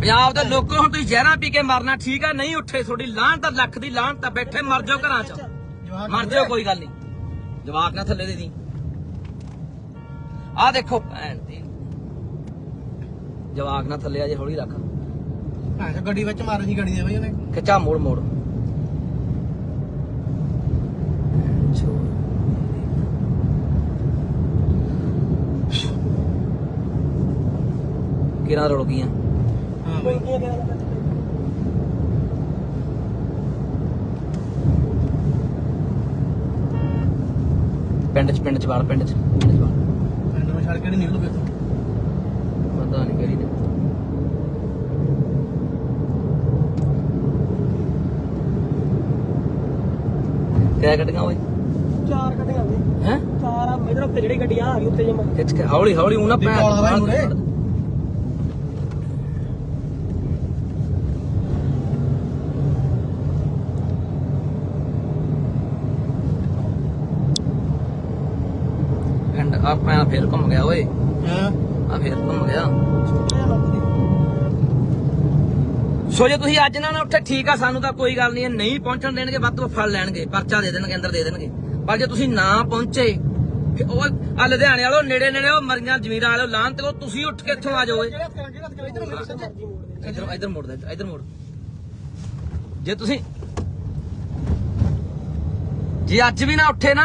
ਪੰਜਾਬ ਦੇ ਲੋਕੋ ਹੁਣ ਤੁਸੀਂ ਜ਼ਹਿਰਾਂ ਪੀ ਕੇ ਮਰਨਾ ਠੀਕ ਆ ਨਹੀਂ ਉੱਠੇ ਤੁਹਾਡੀ ਲਾਹਣ ਤਾਂ ਲੱਖ ਦੀ ਲਾਹਣ ਤਾਂ ਬੈਠੇ ਮਰ ਜਾਓ ਘਰਾਂ 'ਚ। ਮਰ ਜਾਓ ਕੋਈ ਗੱਲ ਨਹੀਂ। ਜਵਾਕ ਨਾ ਥੱਲੇ ਦੇ ਦੀ। ਆਹ ਦੇਖੋ ਭੈਣ ਦੀ। ਜਵਾਕ ਨਾ ਥੱਲੇ ਆ ਜੇ ਹੌਲੀ ਰੱਖ। ਹਾਂ ਗੱਡੀ ਵਿੱਚ ਮਾਰ ਸੀ ਗੱਡੀ ਦੇ ਬਈ ਉਹਨੇ। ਖਿੱਚਾ ਮੋੜ ਮੋੜ। ਕਿਰਾਂ ਰੁੜ ਗਈਆਂ? ਹਾਂ ਬਈ ਪਿੰਡ ਚ ਪਿੰਡ ਚ ਵਾਲ ਪਿੰਡ ਚ ਪਿੰਡ ਚ ਵਾਲ। ਪਿੰਡ ਨੂੰ ਛੱਡ ਕੇ ਨਹੀਂ ਨਿਕਲੂ ਇੱਥੋਂ ਪਤਾ ਨਹੀਂ ਨੇ ਕਿਆ ਕੱਟੀਆਂ ਓਏ? ਚਾਰ ਕੱਢੀਆਂ ਨੇ। ਹੈ? ਚਾਰ ਆ ਇਧਰ ਉੱਤੇ ਜਿਹੜੀ ਗੱਡੀ ਆ ਗਈ ਉੱਤੇ ਜਮਾ। ਖਿੱਚ ਕੇ ਹੌਲੀ ਹੌਲੀ ਉਹਨਾਂ ਦੀ ਕੋਲ ਹਵਾ ਹੀ ਮੁੜੇ। ਪਿੰਡ ਆਪਾਂ ਫੇਰ ਘੁੰਮ ਗਿਆ ਓਏ। ਹਾਂ? ਆ ਫੇਰ ਘੁੰਮ ਗਿਆ। ਸੋ ਜੇ ਤੁਸੀਂ ਅੱਜ ਨਾ ਉੱਠੇ ਠੀਕ ਆ ਸਾਨੂੰ ਤਾਂ ਕੋਈ ਗੱਲ ਨਹੀਂ ਹੈ, ਨਹੀਂ ਪਹੁੰਚਣ ਦੇਣਗੇ ਵੱਧ ਤੋਂ ਫੜ ਲੈਣਗੇ। ਪਰਚਾ ਦੇ ਦੇਣਗੇ ਅੰਦਰ ਦੇ ਦੇਣਗੇ। ਪਰ ਜੇ ਤੁਸੀਂ ਨਾ ਪਹੁੰਚੇ ਉਹ ਆ ਲੁਧਿਆਣੇ ਵਾਲੋ ਨੇੜੇ ਨੇੜੇ ਉਹ ਮਰੀਆਂ ਜ਼ਮੀਰਾਂ ਵਾਲੋ ਲਾਹਨ ਤੇ ਤੁਸੀਂ ਉੱਠ ਕੇ ਇੱਥੋਂ ਆ ਜਾਓ ਇਧਰ ਇਧਰ ਮੋੜ ਦੇ ਇਧਰ ਮੋੜ। ਜੇ ਤੁਸੀਂ ਜੇ ਅੱਜ ਵੀ ਨਾ ਉੱਠੇ ਨਾ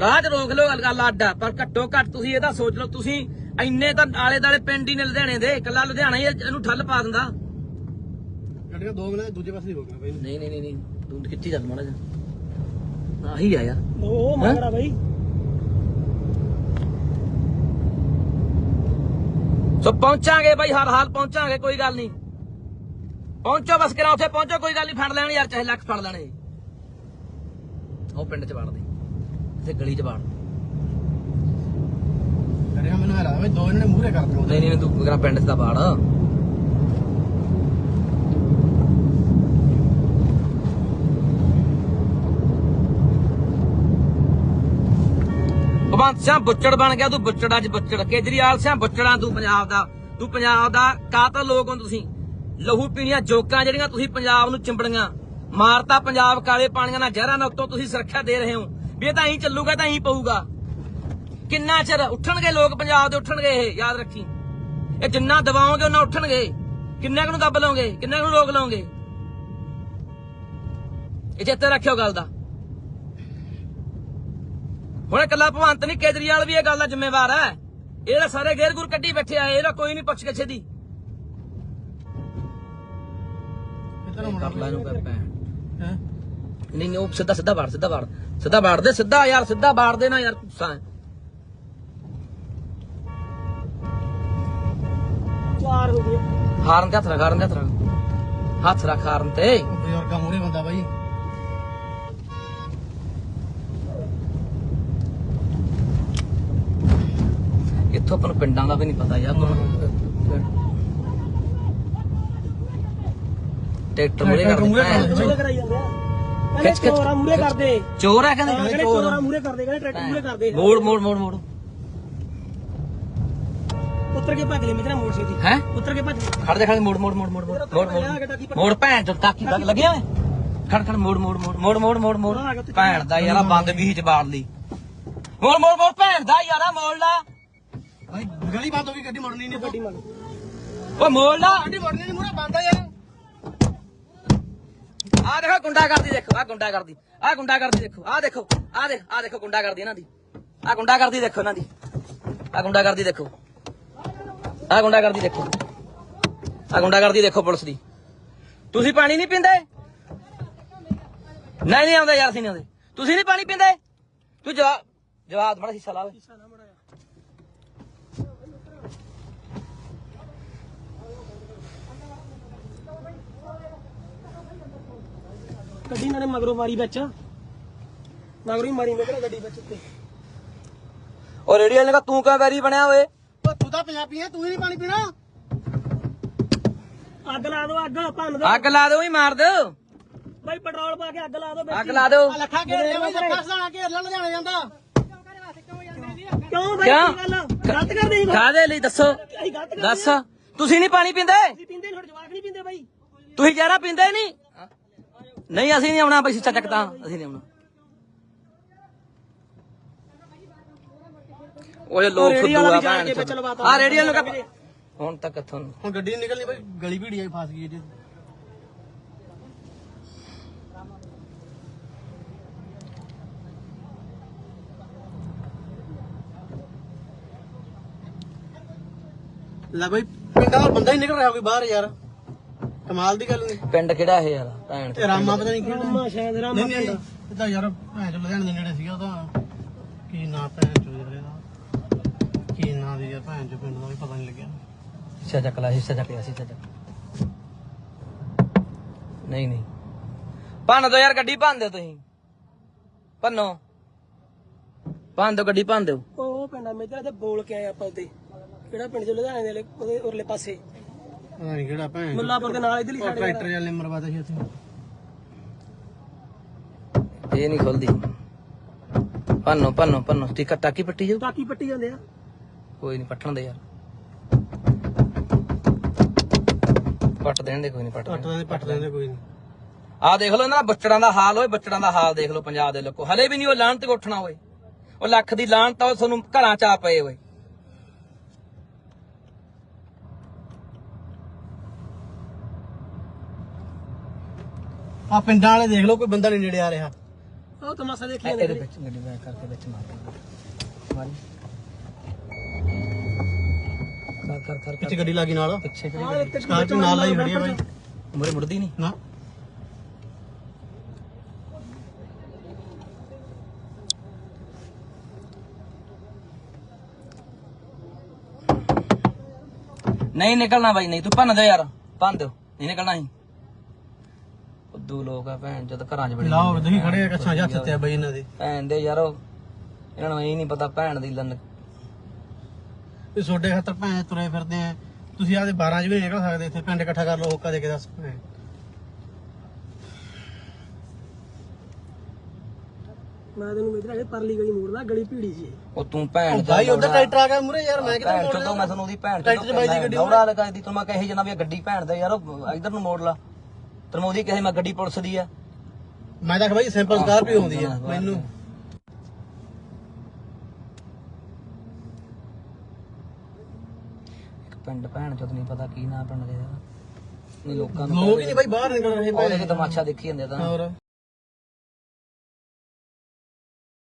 ਰਾਹ 'ਚ ਰੋਕ ਲਓ ਗੱਲ ਅੱਡ ਆ ਪਰ ਘੱਟੋ ਘੱਟ ਤੁਸੀਂ ਇਹਦਾ ਸੋਚ ਲਓ ਤੁਸੀਂ ਇੰਨੇ ਤਾਂ ਆਲੇ ਦਾਲੇ ਪਿੰਡ ਹੀ ਨੇ ਲੁਧਿਆਣੇ ਦੇ ਇਕੱਲਾ ਲੁਧਿਆਣਾ ਹੀ ਇਹਨੂੰ ਠੱਲ ਪਾ ਦਿੰਦਾ। ਗੱਡੀਆਂ ਦੋ ਮਿੰਟ ਦੂਜੇ ਪਾਸੇ ਦੀ ਹੋ ਗਿਆ ਬਈ। ਨਹੀਂ ਨਹੀਂ ਨਹੀਂ ਨਹੀਂ ਤੂੰ ਖਿੱਚੀ ਚੱਲ ਮਾੜਾ ਜਿਹਾ। ਆਹੀ ਆ ਯਾਰ। ਉਹ ਮੰਗੜਾ ਬਾਈ। ਸੋ ਪਹੁੰਚਾਂਗੇ ਬਾਈ ਹਰ ਹਾਲ ਪਹੁੰਚਾਂਗੇ ਕੋਈ ਗੱਲ ਨਹੀਂ। ਪਹੁੰਚੋ ਬਸ ਕਰਾ ਉੱਥੇ ਪਹੁੰਚੋ ਕੋਈ ਗੱਲ ਨਹੀਂ ਫੜ ਲੈਣ ਯਾਰ ਚਾਹੇ ਲੱਖ ਫੜ ਲੈਣੇ ਉਹ ਪਿੰਡ ਚ ਵੜ ਤੇ ਗਲੀ ਚ ਗੱਡੀਆਂ ਮੈਨੂੰ ਹਲਾ ਬਈ ਦੋ ਇਹਨਾਂ ਨੇ ਮੂਹਰੇ ਕਰ ਦਿੱਤੇ ਨਹੀਂ ਨਹੀਂ ਤੂੰ ਮੇਰਾ ਪਿੰਡ ਚ ਤਾਂ ਵੜ ਭਗਵੰਤ ਸਿੰਘ ਬੁੱਚੜ ਬਣ ਗਿਆ ਤੂੰ ਬੁੱਚੜ ਅੱਜ ਬੁੱਚੜ। ਕੇਜਰੀਵਾਲ ਸਿੰਘ ਬੁੱਚੜਾਂ ਤੂੰ ਪੰਜਾਬ ਦਾ ਤੂੰ ਪੰਜਾਬ ਦਾ ਕਾਤਲ ਲੋਕ ਹੋ ਤੁਸੀਂ। ਲਹੂ ਪੀਣੀਆਂ ਜੋਕਾਂ ਜਿਹੜੀਆਂ ਤੁਸੀਂ ਪੰਜਾਬ ਨੂੰ ਚਿੰਬੜੀਆਂ। ਮਾਰਤਾ ਪੰਜਾਬ ਕਾਲੇ ਪਾਣੀਆਂ ਨਾਲ ਜ਼ਹਿਰਾਂ ਨਾਲ ਉੱਤੋਂ ਤੁਸੀਂ ਸੁਰੱਖਿਆ ਦੇ ਰਹੇ ਹੋ। ਵੀ ਇਹ ਤਾਂ ਐਂ ਚੱਲੂਗਾ ਤਾਂ ਐਂ ਪਊਗਾ। ਕਿੰਨਾ ਚਿਰ ਉੱਠਣਗੇ ਲੋਕ ਪੰਜਾਬ ਦੇ ਉੱਠਣਗੇ ਇਹ ਯਾਦ ਰੱਖੀ। ਇਹ ਜਿੰਨਾ ਦਬਾਓਗੇ ਉਹਨਾਂ ਉੱਠਣਗੇ। ਕਿੰਨੇ ਕੁ ਨੂੰ ਦੱਬ ਲਓਗੇ ਕਿੰਨੇ ਕੁ ਨੂੰ ਰੋਕ ਲਓਗੇ? ਇਹ ਚੇਤੇ ਰੱਖਿਓ ਗੱਲ ਦਾ। ਹੁਣ ਇਕੱਲਾ ਭਵੰਤ ਨਹੀਂ ਕੇਜਰੀਵਾਲ ਵੀ ਇਹ ਗੱਲ ਦਾ ਜ਼ਿੰਮੇਵਾਰ ਹੈ। ਇਹ ਤਾਂ ਸਾਰੇ ਗੇਰ ਗੁਰ ਕੱਢੀ ਬੈਠੇ ਆ ਇਹਦਾ ਕੋਈ ਨਹੀਂ ਪੁੱਛ ਕੇ ਛੇਦੀ ਇੱਧਰ ਮੁੰਡਾ ਕਰ ਲੈ ਇਹਨੂੰ ਕਰ। ਹੈ? ਨਹੀਂ ਨਹੀਂ ਉਹ ਸਿੱਧਾ ਸਿੱਧਾ ਵਾੜ ਸਿੱਧਾ ਵਾੜ। ਸਿੱਧਾ ਵਾੜ ਦੇ ਸਿੱਧਾ ਯਾਰ ਸਿੱਧਾ ਵਾੜ ਦੇ ਨਾ ਯਾਰ ਗੁੱਸਾ ਹੈ। ਚਾਰ ਹੋ ਗਏ। ਹਾਰਨ ਤੇ ਹੱਥ ਰੱਖ ਹਾਰਨ ਤੇ ਹੱਥ ਰੱਖ। ਹੱਥ ਰੱਖ ਹਾਰਨ ਤੇ। ਉਹ ਬਜ਼ੁਰਗਾਂ ਮੂਹਰੇ ਬੰਦਾ ਬਾਈ। ਇੱਥੋਂ ਆਪਾਂ ਨੂੰ ਪਿੰਡਾਂ ਦਾ ਵੀ ਨਹੀਂ ਪਤਾ ਯਾਰ। ਤੁਹਾਨੂੰ ਟਰੈਕਟਰ ਮੂਰੇ ਮੂਹਰੇ ਕਹਿੰਦੇ ਖਿੱਚ, ਖਿੱਚ, ਚੋਰਾ ਮੂਰੇ ਕਰਦੇ ਚੋਰ ਆ ਹਾਂ, ਕਹਿੰਦੇ ਕਹਿੰਦੇ ਚੋਰਾ ਮੂਰੇ ਕਰਦੇ ਕਹਿੰਦੇ ਟਰੈਕਟਰ ਮੂਰੇ ਕਰਦੇ ਮੋੜ ਮੋੜ ਮੋੜ ਮੋੜ ਉੱਤਰ ਕੇ ਭੱਜ ਲੈ ਮੇਰਾ ਮੋੜ ਛੇਤੀ ਹੈ ਉੱਤਰ ਕੇ ਭੱਜ ਖੜ ਜਾ ਖੜ ਜਾ, ਮੋੜ ਮੋੜ ਮੋੜ ਮੋੜ ਮੋੜ ਮੋੜ ਮੋੜ ਮੋੜ ਭੈਣ ਚੋਂ ਤਾਕੀ ਲੱਗ ਲੱਗਿਆ ਓਏ ਖੜ ਖੜ ਮੋੜ ਮੋੜ ਮੋੜ ਮੋੜ ਮੋੜ ਮੋੜ ਮੋੜ ਭੈਣ ਦਾ ਯਾਰਾ ਬੰਦ ਵੀ ਚ ਬਾੜ ਲਈ ਮੋੜ ਮੋੜ ਮੋੜ ਭੈਣ ਦਾ ਯਾਰਾ ਮੋੜ ਲਾ ਗਲੀ ਬੰਦ ਹੋ ਗਈ ਗੱਡੀ ਮੁੜਨੀ ਨਹੀਂ ਗੱਡੀ ਮੰਨ ਓ ਮੋੜ ਲਾ ਗੱਡੀ ਮੁੜਨੀ ਨਹੀਂ ਮੂਹਰੇ ਬੰਦ ਆ ਯਾਰ ਆ ਦੇਖੋ ਗੁੰਡਾ ਕਰਦੀ ਦੇਖੋ ਆ ਗੁੰਡਾ ਕਰਦੀ ਆ ਗੁੰਡਾ ਕਰਦੀ ਦੇਖੋ ਆ ਦੇਖੋ ਆ ਦੇਖ ਆ ਦੇਖੋ ਗੁੰਡਾ ਕਰਦੀ ਇਹਨਾਂ ਦੀ ਆ ਗੁੰਡਾ ਕਰਦੀ ਦੇਖੋ ਇਹਨਾਂ ਦੀ ਆ ਗੁੰਡਾ ਕਰਦੀ ਦੇਖੋ ਆ ਗੁੰਡਾ ਕਰਦੀ ਦੇਖੋ ਆ ਗੁੰਡਾ ਕਰਦੀ ਦੇਖੋ ਪੁਲਿਸ ਦੀ। ਤੁਸੀਂ ਪਾਣੀ ਨਹੀਂ ਪੀਂਦੇ? ਨਹੀਂ ਨਹੀਂ ਆਉਂਦੇ ਯਾਰ ਸੀ ਨਹੀਂ ਆਉਂਦੇ। ਤੁਸੀਂ ਨਹੀਂ ਪਾਣੀ ਪੀਂਦੇ? ਤੂੰ ਜਵਾਬ ਜਵਾਬ ਬੜਾ ਹਿੱਸਾ ਲਾਵੇ ਗੱਡੀ ਇਹਨਾਂ ਨੇ ਮਗਰੋਂ ਮਾਰੀ ਵਿੱਚ। ਮਗਰੋਂ ਹੀ ਮਾਰੀ ਮੈਂ ਕਿਹੜਾ ਗੱਡੀ ਵਿੱਚ ਉੱਤੇ। ਔਰ ਰੇਡੀਓ ਨੇ ਕਹਾ ਤੂੰ ਕਿਉਂ ਵੈਰੀ ਬਣਿਆ ਓਏ? ਓ ਤੂੰ ਤਾਂ ਪੰਜਾਬੀ ਆ ਤੂੰ ਹੀ ਨਹੀਂ ਪਾਣੀ ਪੀਣਾ। ਅੱਗ ਲਾ ਦਿਓ ਅੱਗ ਭੰਨ ਦਿਓ ਅੱਗ ਲਾ ਦਿਓ ਹੀ ਮਾਰ ਦਿਓ ਬਾਈ ਪੈਟਰੋਲ ਪਾ ਕੇ ਅੱਗ ਲਾ ਦਿਓ ਵਿੱਚ ਅੱਗ ਲਾ ਦਿਓ ਆ ਲੱਖਾ ਘੇਰ ਲਿਆ ਬਈ ਲੱਖਾ ਸਦਾਣਾ ਘੇਰ ਲਿਆ ਲੁਧਿਆਣਾ ਜਾਂਦਾ। ਕਿਉਂ ਬਾਈ ਕਿਉਂ? ਕੀ ਗੱਲ? ਆ? ਗਲਤ ਕਰਦੇ ਸੀ ਕਾਦੇ ਲਈ? ਦੱਸੋ। ਅਸੀਂ ਗਲਤ ਕਰਦੇ ਦੱਸ। ਤੁਸੀਂ ਨਹੀਂ ਪਾਣੀ ਪੀਂਦੇ? ਅਸੀਂ ਪੀਂਦੇ ਨਹੀਂ ਜਵਾਕ ਨਹੀਂ ਪੀਂਦੇ ਬਾਈ। ਤੁਸੀਂ ਜ਼ਹਿਰਾ ਪੀਂਦੇ ਨਹੀਂ? ਨਹੀਂ ਅਸੀਂ ਨਹੀਂ ਆਉਣਾ ਬਈ ਸਿੱਟਾ ਚੱਕਦਾ ਅਸੀਂ ਨਹੀਂ ਆਉਣਾ। ਓਏ ਲੋਕ ਰੇਹੜੀ ਫੁੱਦੂ ਵਾਲਾ ਆ ਵੀ ਜਾਣ ਕੇ ਭੈਣ ਲਵਾਤਾ। ਆ ਰੇਡੀਓ ਨੂੰ ਕਹ ਹੁਣ ਤੱਕ ਕਿੱਥੋਂ ਨੂੰ? ਹੁਣ ਗੱਡੀ ਨੀ ਨਿਕਲਣੀ ਬਈ ਗਲੀ ਭੀੜੀ ਆਈ ਫਸ ਗਈ ਜੀ ਲੈ ਬਈ ਪਿੰਡਾਂ ਦਾ ਬੰਦਾ ਹੀ ਨਿਕਲ ਰਿਹਾ ਕੋਈ ਬਾਹਰ ਯਾਰ। ਕਮਾਲ ਦੀ ਗੱਲ ਨਹੀਂ। ਪਿੰਡ ਕਿਹੜਾ ਇਹ ਯਾਰ ਭੈਣ ਤੇ ਰਾਮਾ ਪਤਾ ਨਹੀਂ ਕਿਹੜਾ। ਰਾਮਾ ਸ਼ਾਇਦ ਰਾਮਾ ਨਹੀਂ ਨਹੀਂ ਇਦਾਂ ਯਾਰ ਭੈਣ ਚੋ ਲੁਧਿਆਣੇ ਦੇ ਨੇੜੇ ਸੀਗਾ ਉਹਦਾ ਕੀ ਨਾਂ ਭੈਣ ਚੋ ਯਾਰ ਇਹਦਾ? ਕੀ ਨਾਂ ਦੀ ਯਾਰ ਭੈਣ ਚੋ ਪਿੰਡ ਦਾ ਵੀ ਪਤਾ ਨਹੀਂ ਲੱਗਿਆ। ਹਿੱਸਾ ਚੱਕ ਲਾ ਹਿੱਸਾ ਚੱਕ ਲਿਆ ਹਿੱਸਾ ਚੱਕ। ਨਹੀਂ ਨਹੀਂ। ਭੰਨ ਦੋ ਯਾਰ ਗੱਡੀ ਭੰਨ ਦਿਓ ਤੁਸੀਂ। ਭੰਨੋ। ਭੰਨ ਦਿਓ ਗੱਡੀ ਭੰਨ ਦਿਓ। ਉਹ ਪਿੰਡਾਂ ਮੇਜਰ ਤੇ ਬੋਲ ਕੇ ਆਏ ਆਪਾਂ ਉੱਤੇ ਕਿਹੜਾ ਪਿੰਡ? ਚ ਲੁਧਿਆਣੇ ਦੇ ਵਾਲੇ- ਉਹਦੇ ਉਰਲੇ ਪਾਸੇ। ਪਤਾ ਨਹੀਂ ਕਿਹੜਾ ਭੈਣ। ਮੁੱਲਾਪੁਰ ਦੇ ਨਾਲ ਇਧਰਲੀ ਸਾਈਡ ਟਰੈਕਟਰ ਵਾਲੇ ਮਰਵਾਤਾ ਸੀ ਉੱਥੇ। ਇਹ ਨਹੀਂ ਖੁੱਲਦੀ। ਭੰਨੋ ਭੰਨੋ ਭੰਨੋ ਟਿਕਟ ਟਾਕੀ ਪੱਟੀ ਜਾਊ ਟਾਕੀ ਪੱਟੀ ਜਾਂਦੇ ਆ। ਕੋਈ ਨਹੀਂ ਪੱਟਣ ਦੇ ਯਾਰ। ਪੱਟ ਦੇਣ ਦੇ ਕੋਈ ਨਹੀਂ ਪੱਟ ਪੱਟ ਲੈਂਦੇ ਪੱਟ ਲੈਂਦੇ ਕੋਈ ਨਹੀਂ ਆਹ ਦੇਖ ਲਓ ਇਹਨਾਂ ਦਾ ਬੱਚੜਾਂ ਦਾ ਹਾਲ ਓਏ ਬੱਚੜਾਂ ਦਾ ਹਾਲ ਦੇਖ ਲਓ ਪੰਜਾਬ ਦੇ ਲੋਕੋ। ਹਲੇ ਵੀ ਨਹੀਂ ਉਹ ਲਾਹਨਤ ਤੇ ਉੱਠਣਾ ਓਏ। ਉਹ ਲੱਖ ਦੀ ਉਹ ਤੁਹਾਨੂੰ ਘਰਾਂ ਚ ਆ ਪਏ ਓਏ। ਆ ਪਿੰਡਾਂ ਵਾਲੇ ਦੇਖ ਲਓ ਕੋਈ ਬੰਦਾ ਨਹੀਂ ਨੇੜੇ ਆ ਰਿਹਾ। ਉਹ ਤਮਾਸ਼ਾ ਦੇਖੀ ਇਹਦੇ ਜਾਂਦੇ ਵਿੱਚ ਗੱਡੀ ਬੈਕ ਕਰਕੇ ਵਿੱਚ ਮਾਰ ਮਾਰੀ। ਕਰ ਕਰ ਕਰ ਪਿੱਛੇ ਗੱਡੀ ਲੱਗੀ ਨਾਲ। ਪਿੱਛੇ ਆਹ ਕਿਹੜੀ ਇੱਕ ਸਕਾਰਪੀਓ ਨਾਲ ਲਾਈ ਖੜੀ ਆ ਬਾਈ। ਮੁਰੇ ਮੁੜਦੀ ਨਹੀਂ। ਨਾ। ਨਹੀਂ ਨਿਕਲਣਾ ਬਾਈ ਨਹੀਂ ਤੂੰ ਭੰਨ ਦਿਓ ਯਾਰ। ਭੰਨ ਦਿਓ। ਨਹੀਂ ਨਿਕਲਣਾ ਹੀ ਉਦੋਂ ਲੋਕ ਆ ਭੈਣ ਜਦ ਘਰਾਂ 'ਚ ਬੜੀ ਲਾਓ ਤੁਸੀਂ ਖੜੇ ਆ ਕੱਛਾਂ ਹੱਥ ਤੇ ਆ ਬਾਈ ਇਹਨਾਂ ਦੇ। ਭੈਣ ਦੇ ਯਾਰ ਇਹਨਾਂ ਨੂੰ ਇਹ ਨਹੀਂ ਪਤਾ ਭੈਣ ਦੀ ਲੰਨ। ਇਹ ਛੋਡੇ ਖਾਤਰ ਭੈਣ ਤੁਰੇ ਫਿਰਦੇ ਆ। ਤੁਸੀਂ ਆਦੇ 12 ਚ ਵੀ ਨਿਕਲ ਸਕਦੇ ਇੱਥੇ ਪਿੰਡ ਇਕੱਠਾ ਕਰ ਲਓ ਹੋਕਾ ਦੇ ਕੇ ਦੱਸ। ਭੈਣ। ਮੈਂ ਤੈਨੂੰ ਮੇਜਰ ਅਜੇ ਪਰਲੀ ਗਲੀ ਮੋੜਦਾ ਗਲੀ ਭੀੜੀ ਸੀ ਉਹ ਤੂੰ ਭੈਣ ਉਹ ਬਾਈ ਉਧਰ ਟਰੈਕਟਰ ਆ ਗਿਆ ਮੂਰੇ ਯਾਰ ਮੈਂ ਕਿਤੇ ਭੈਣ ਮੋੜ ਚੋਦੋ ਮੈਂ ਤੁਹਾਨੂੰ ਉਹਦੀ ਭੈਣ ਟਰੈਕਟਰ 'ਚ ਬਾਈ ਦੀ ਗੱਡੀ ਦੌੜਾ ਲਗਾ ਦੀ ਤੂੰ ਮੈਂ ਕਹੇ ਜਨਾ ਵੀ ਇਹ ਗੱਡੀ ਭੈਣ ਦਾ ਯਾਰ ਉਹ ਇਧਰ ਨੂੰ ਮੋੜ ਲਾ। ਤੈਨੂੰ ਉਹਦੀ ਕਹੇ ਮੈਂ ਗੱਡੀ ਪੁਲਿਸ ਦੀ ਆ। ਮੈਂ ਤਾਂ ਬਾਈ ਸਿੰਪਲ ਸਕਾਰਪੀਓ ਹੁੰਦੀ ਆ ਮੈਨੂੰ। ਇੱਕ ਪਿੰਡ ਭੈਣ ਚੋਦ ਨਹੀਂ ਪਤਾ ਕੀ ਨਾਂ ਪਿੰਡ ਦੇ ਦਾ। ਨਹੀਂ ਲੋਕਾਂ ਨੂੰ ਲੋਕ ਹੀ ਨਹੀਂ ਬਾਈ ਬਾਹਰ ਨਿਕਲ ਰਹੇ ਉਹਦੇ ਵੀ ਤਮਾਸ਼ਾ ਦੇਖੀ ਜਾਂਦੇ ਤਾਂ। ਹੋਰ?